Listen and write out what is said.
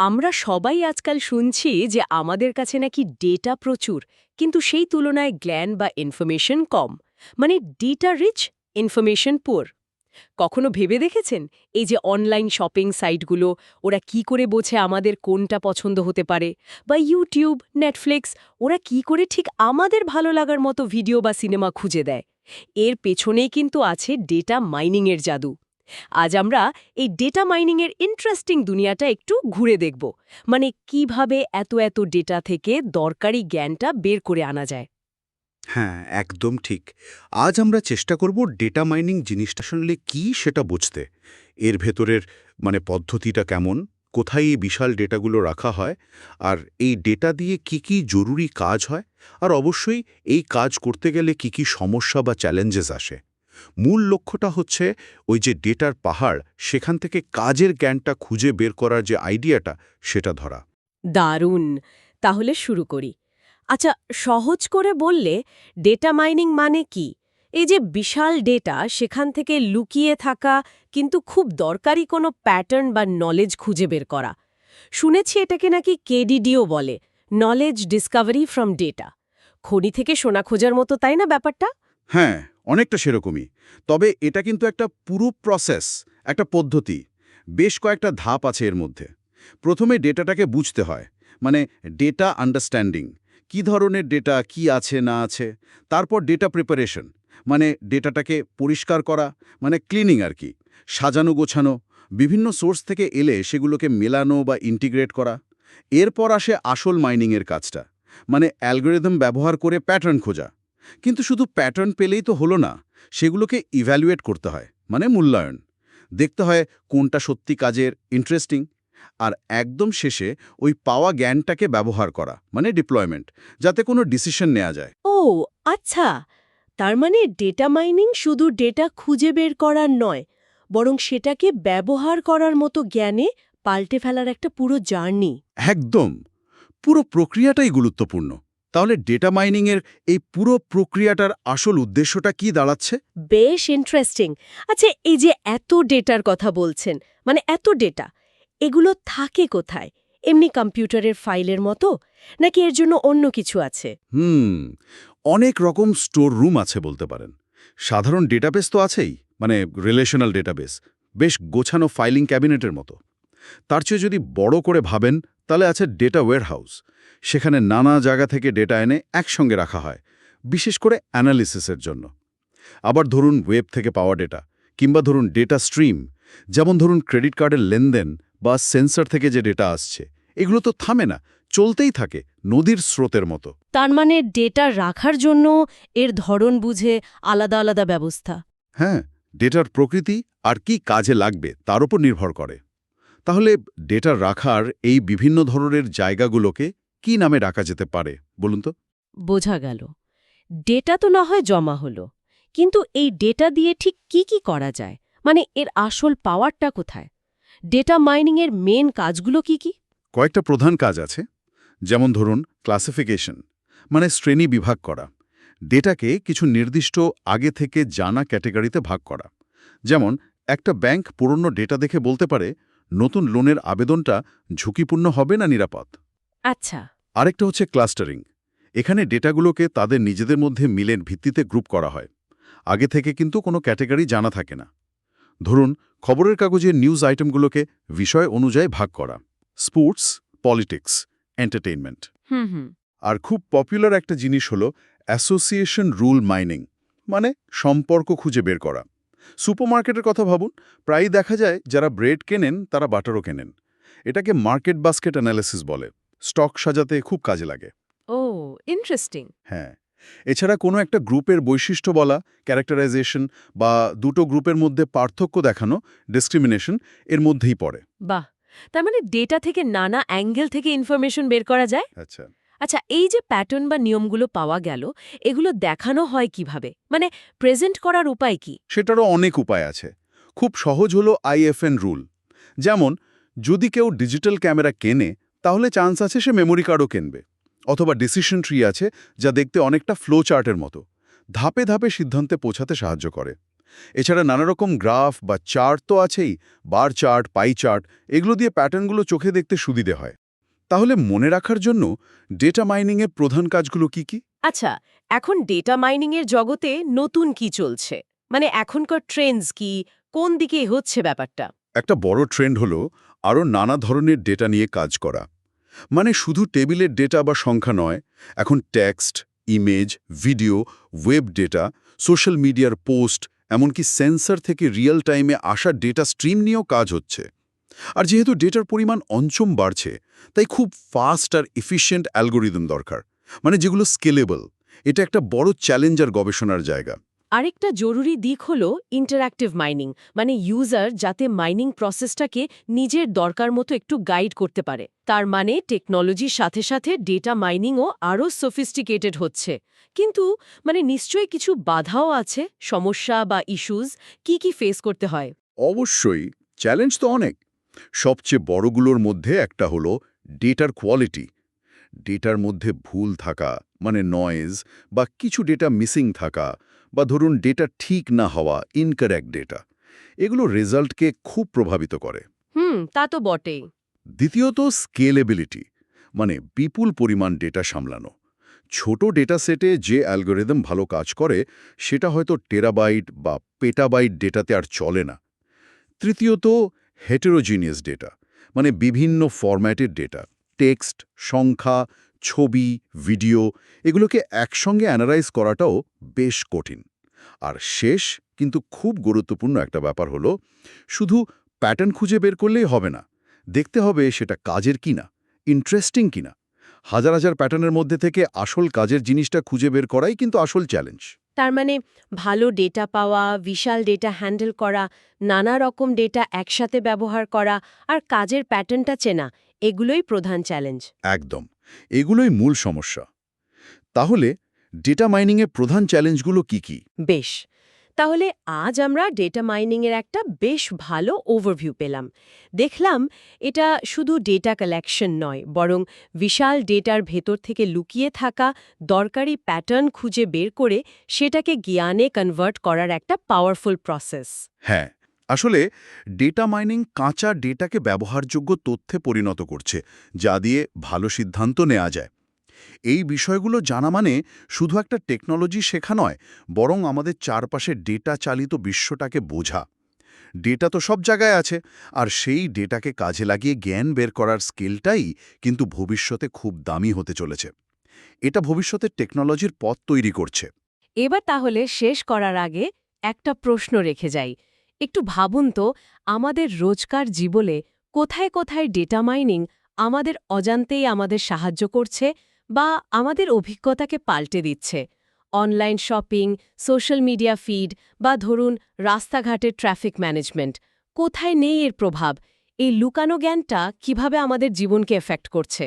আমরা সবাই আজকাল শুনছি যে আমাদের কাছে নাকি ডেটা প্রচুর, কিন্তু সেই তুলনায় জ্ঞান বা ইনফরমেশন কম। মানে ডেটা রিচ ইনফরমেশন পুর কখনো ভেবে দেখেছেন? এই যে অনলাইন শপিং সাইটগুলো ওরা কি করে বোঝে আমাদের কোনটা পছন্দ হতে পারে? বা ইউটিউব নেটফ্লিক্স ওরা কি করে ঠিক আমাদের ভালো লাগার মতো ভিডিও বা সিনেমা খুঁজে দেয়? এর পেছনেই কিন্তু আছে ডেটা মাইনিংয়ের জাদু। আজ আমরা এই ডেটা মাইনিংয়ের ইন্টারেস্টিং দুনিয়াটা একটু ঘুরে দেখব। মানে কীভাবে এত এত ডেটা থেকে দরকারি জ্ঞানটা বের করে আনা যায়। হ্যাঁ একদম ঠিক। আজ আমরা চেষ্টা করব ডেটা মাইনিং জিনিসটা শুনলে কি সেটা বুঝতে। এর ভেতরের মানে পদ্ধতিটা কেমন, কোথায় এই বিশাল ডেটাগুলো রাখা হয়, আর এই ডেটা দিয়ে কি কি জরুরি কাজ হয়, আর অবশ্যই এই কাজ করতে গেলে কি কি সমস্যা বা চ্যালেঞ্জেস আসে। মূল লক্ষ্যটা হচ্ছে ওই যে ডেটার পাহাড় সেখান থেকে কাজের জ্ঞানটা খুঁজে বের করার যে আইডিয়াটা সেটা ধরা। দারুণ! তাহলে শুরু করি। আচ্ছা সহজ করে বললে ডেটা মাইনিং মানে কি? এই যে বিশাল ডেটা সেখান থেকে লুকিয়ে থাকা কিন্তু খুব দরকারি কোনো প্যাটার্ন বা নলেজ খুঁজে বের করা। শুনেছি এটাকে নাকি কেডিডিও বলে নলেজ ডিসকাভারি ফ্রম ডেটা। খনি থেকে সোনা খোঁজার মতো তাই না ব্যাপারটা? হ্যাঁ অনেকটা সেরকমই। তবে এটা কিন্তু একটা পুরো প্রসেস একটা পদ্ধতি। বেশ কয়েকটা ধাপ আছে এর মধ্যে। প্রথমে ডেটাটাকে বুঝতে হয়। মানে ডেটা আন্ডারস্ট্যান্ডিং। কি ধরনের ডেটা, কি আছে, না আছে। তারপর ডেটা প্রিপারেশন মানে ডেটাটাকে পরিষ্কার করা। মানে ক্লিনিং আর কি। সাজানো, গোছানো। বিভিন্ন সোর্স থেকে এলে সেগুলোকে মেলানো বা ইন্টিগ্রেট করা। এরপর আসে আসল মাইনিংয়ের কাজটা। মানে অ্যালগোরিদম ব্যবহার করে প্যাটার্ন খোঁজা। কিন্তু শুধু প্যাটার্ন পেলেই তো হলো না সেগুলোকে ইভ্যালুয়েট করতে হয় মানে মূল্যায়ন। দেখতে হয় কোনটা সত্যি কাজের ইন্টারেস্টিং আর একদম শেষে ওই পাওয়া জ্ঞানটাকে ব্যবহার করা মানে ডিপ্লয়মেন্ট যাতে কোনো ডিসিশন নেওয়া যায়। ও আচ্ছা। তার মানে ডেটা মাইনিং শুধু ডেটা খুঁজে বের করার নয় বরং সেটাকে ব্যবহার করার মতো জ্ঞানে পাল্টে ফেলার একটা পুরো জার্নি একদম। পুরো প্রক্রিয়াটাই গুরুত্বপূর্ণ। তাহলে ডেটা মাইনিংয়ের এই পুরো প্রক্রিয়াটার আসল উদ্দেশ্যটা কি দাঁড়াচ্ছে? বেশ ইন্টারেস্টিং আচ্ছা এই যে এত ডেটার কথা বলছেন মানে এত ডেটা এগুলো থাকে কোথায়? এমনি কম্পিউটারের ফাইলের মতো? নাকি এর জন্য অন্য কিছু আছে? হুম অনেক রকম স্টোর রুম আছে বলতে পারেন। সাধারণ ডেটাবেস তো আছেই মানে রিলেশনাল ডেটাবেস বেশ গোছানো ফাইলিং ক্যাবিনেটের মতো। তার চেয়ে যদি বড় করে ভাবেন তাহলে আছে ডেটা ওয়্যারহাউস সেখানে নানা জায়গা থেকে ডেটা এনে একসঙ্গে রাখা হয় বিশেষ করে অ্যানালিসিসের জন্য। আবার ধরুন ওয়েব থেকে পাওয়া ডেটা কিংবা ধরুন ডেটা স্ট্রিম যেমন ধরুন ক্রেডিট কার্ডের লেনদেন বা সেন্সর থেকে যে ডেটা আসছে এগুলো তো থামে না চলতেই থাকে নদীর স্রোতের মতো। তার মানে ডেটা রাখার জন্য এর ধরন বুঝে আলাদা আলাদা ব্যবস্থা। হ্যাঁ ডেটার প্রকৃতি আর কি কাজে লাগবে তার উপর নির্ভর করে। তাহলে ডেটা রাখার এই বিভিন্ন ধরনের জায়গাগুলোকে কি নামে রাখা যেতে পারে বলুন তো? বোঝা গেল। ডেটা তো না হয় জমা হলো কিন্তু এই ডেটা দিয়ে ঠিক কি কি করা যায়? মানে এর আসল পাওয়ারটা কোথায়? ডেটা মাইনিংয়ের মেন কাজগুলো কি কি? কয়েকটা প্রধান কাজ আছে যেমন ধরুন ক্লাসিফিকেশন মানে শ্রেণি বিভাগ করা ডেটাকে কিছু নির্দিষ্ট আগে থেকে জানা ক্যাটেগরিতে ভাগ করা। যেমন একটা ব্যাংক পুরনো ডেটা দেখে বলতে পারে নতুন লোনের আবেদনটা ঝুঁকিপূর্ণ হবে না নিরাপদ? আচ্ছা। আরেকটা হচ্ছে ক্লাস্টারিং। এখানে ডেটাগুলোকে তাদের নিজেদের মধ্যে মিলের ভিত্তিতে গ্রুপ করা হয়। আগে থেকে কিন্তু কোনো ক্যাটেগরি জানা থাকে না। ধরুন খবরের কাগজের নিউজ আইটেমগুলোকে বিষয় অনুযায়ী ভাগ করা। Sports politics entertainment. আর খুব পপুলার একটা জিনিস হলো অ্যাসোসিয়েশন রুল মাইনিং মানে সম্পর্ক খুঁজে বের করা। সুপারমার্কেটের কথা ভাবুন প্রায়ই দেখা যায় যারা ব্রেড কেনেন তারা বাটারও কেনেন। এটাকে মার্কেট বাস্কেট অ্যানালিসিস বলে। স্টক সাজাতে খুব কাজে লাগে। ও ইন্টারেস্টিং। হ্যাঁ। এছাড়া কোনো একটা গ্রুপের বৈশিষ্ট্য বলা ক্যারেক্টারাইজেশন বা দুটো গ্রুপের মধ্যে পার্থক্য দেখানো ডিসক্রিমিনেশন এর মধ্যেই পড়ে। বাহ! তার মানে ডেটা থেকে নানা অ্যাঙ্গেল থেকে ইনফরমেশন বের করা যায়? আচ্ছা। আচ্ছা এই যে প্যাটার্ন বা নিয়মগুলো পাওয়া গেল, এগুলো দেখানো হয় কীভাবে? মানে প্রেজেন্ট করার উপায় কি? সেটারও অনেক উপায় আছে। খুব সহজ হলো আইএফএন রুল যেমন, যদি কেউ ডিজিটাল ক্যামেরা কেনে, তাহলে চান্স আছে সে মেমোরি কার্ডও কিনবে। অথবা ডিসিশন ট্রি আছে, যা দেখতে অনেকটা ফ্লো চার্টের মতো। ধাপে ধাপে সিদ্ধান্তে পৌঁছাতে সাহায্য করে। এছাড়া নানা রকম গ্রাফ বা চার্ট তো আছেই বার চার্ট পাই চার্ট এগুলো দিয়ে প্যাটার্নগুলো চোখে দেখতে সুবিধে হয়। তাহলে মনে রাখার জন্য ডেটা মাইনিংয়ের প্রধান কাজগুলো কি কি? আচ্ছা এখন ডেটা মাইনিংয়ের জগতে নতুন কি চলছে? মানে এখনকার ট্রেন্ডস কি? কোন দিকে হচ্ছে ব্যাপারটা? একটা বড় ট্রেন্ড হলো আরও নানা ধরনের ডেটা নিয়ে কাজ করা। মানে শুধু টেবিলের ডেটা বা সংখ্যা নয় এখন text image video web data social মিডিয়ার পোস্ট এমনকি সেন্সর থেকে রিয়েল টাইমে আসা ডেটা স্ট্রিম নিয়েও কাজ হচ্ছে। আর যেহেতু ডেটার পরিমাণ অঞ্চম বাড়ছে তাই খুব ফাস্ট আর এফিশিয়েন্ট অ্যালগোরিদম দরকার। মানে যেগুলো স্কেলেবল এটা একটা বড় চ্যালেঞ্জ আর গবেষণার জায়গা। আরেকটা জরুরি দিক হলো ইন্টারঅ্যাক্টিভ মাইনিং মানে ইউজার যাতে মাইনিং প্রসেসটাকে নিজের দরকার মতো একটু গাইড করতে পারে। তার মানে টেকনোলজির সাথে সাথে ডেটা মাইনিংও আরও সফিস্টিকেটেড হচ্ছে। কিন্তু মানে নিশ্চয়ই কিছু বাধাও আছে? সমস্যা বা ইস্যুজ কি কি ফেস করতে হয়? অবশ্যই। চ্যালেঞ্জ তো অনেক। সবচেয়ে বড়গুলোর মধ্যে একটা হলো ডেটার কোয়ালিটি। ডেটার মধ্যে ভুল থাকা মানে নয়েজ বা কিছু ডেটা মিসিং থাকা বা ধরুন ডেটা ঠিক না হওয়া ইনকারেক্ট ডেটা এগুলো রেজাল্টকে খুব প্রভাবিত করে। হুম তা তো বটেই। দ্বিতীয়ত স্কেলেবিলিটি মানে বিপুল পরিমাণ ডেটা সামলানো। ছোট ডেটা সেটে যে অ্যালগোরিদম ভালো কাজ করে সেটা হয়তো টেরাবাইট বা পেটাবাইট ডেটাতে আর চলে না। তৃতীয়ত হেটেরোজিনিয়াস ডেটা মানে বিভিন্ন ফরম্যাটের ডেটা টেক্সট সংখ্যা, ছবি ভিডিও এগুলোকে একসঙ্গে অ্যানালাইজ করাটাও বেশ কঠিন। আর শেষ, কিন্তু খুব গুরুত্বপূর্ণ একটা ব্যাপার হলো, শুধু প্যাটার্ন খুঁজে বের করলেই হবে না, দেখতে হবে সেটা কাজের কিনা ইন্টারেস্টিং কিনা। হাজার হাজার প্যাটার্নের মধ্যে থেকে আসল কাজের জিনিসটা খুঁজে বের করাই কিন্তু আসল চ্যালেঞ্জ তার মানে ভালো ডেটা পাওয়া বিশাল ডেটা হ্যান্ডেল করা নানা রকম ডেটা একসাথে ব্যবহার করা আর কাজের প্যাটার্নটা চেনা এগুলোই প্রধান চ্যালেঞ্জ একদম। এগুলোই মূল সমস্যা। তাহলে ডেটা মাইনিংয়ের প্রধান চ্যালেঞ্জগুলো কি কি? বেশ। তাহলে আজ আমরা ডেটা মাইনিংয়ের একটা বেশ ভালো ওভারভিউ পেলাম। দেখলাম এটা শুধু ডেটা কালেকশন নয়, বরং বিশাল ডেটার ভেতর থেকে লুকিয়ে থাকা দরকারি প্যাটার্ন খুঁজে বের করে সেটাকে জ্ঞানে কনভার্ট করার একটা পাওয়ারফুল প্রসেস হ্যাঁ আসলে ডেটা মাইনিং কাঁচা ডেটাকে ব্যবহারযোগ্য তথ্যে পরিণত করছে, যা দিয়ে ভালো সিদ্ধান্ত নেওয়া যায়। এই বিষয়গুলো জানা মানে শুধু একটা টেকনোলজি শেখা নয়, বরং আমাদের চারপাশে ডেটা চালিত বিশ্বটাকে বোঝা। ডেটা তো সব জায়গায় আছে, আর সেই ডেটাকে কাজে লাগিয়ে জ্ঞান বের করার স্কিলটাই কিন্তু ভবিষ্যতে খুব দামি হতে চলেছে। এটা ভবিষ্যতে টেকনোলজির পথ তৈরি করছে। এবার তাহলে শেষ করার আগে একটা প্রশ্ন রেখে যাই। একটু ভাবুন তো, আমাদের রোজকার জীবনে কোথায় কোথায় ডেটা মাইনিং আমাদের অজান্তেই আমাদের সাহায্য করছে বা আমাদের অভিজ্ঞতাকে পাল্টে দিচ্ছে। Online shopping, social media feed বা ধরুন রাস্তাঘাটের ট্রাফিক ম্যানেজমেন্ট, কোথায় নেই এর প্রভাব? এই লুকানো জ্ঞানটা কীভাবে আমাদের জীবনকে এফেক্ট করছে?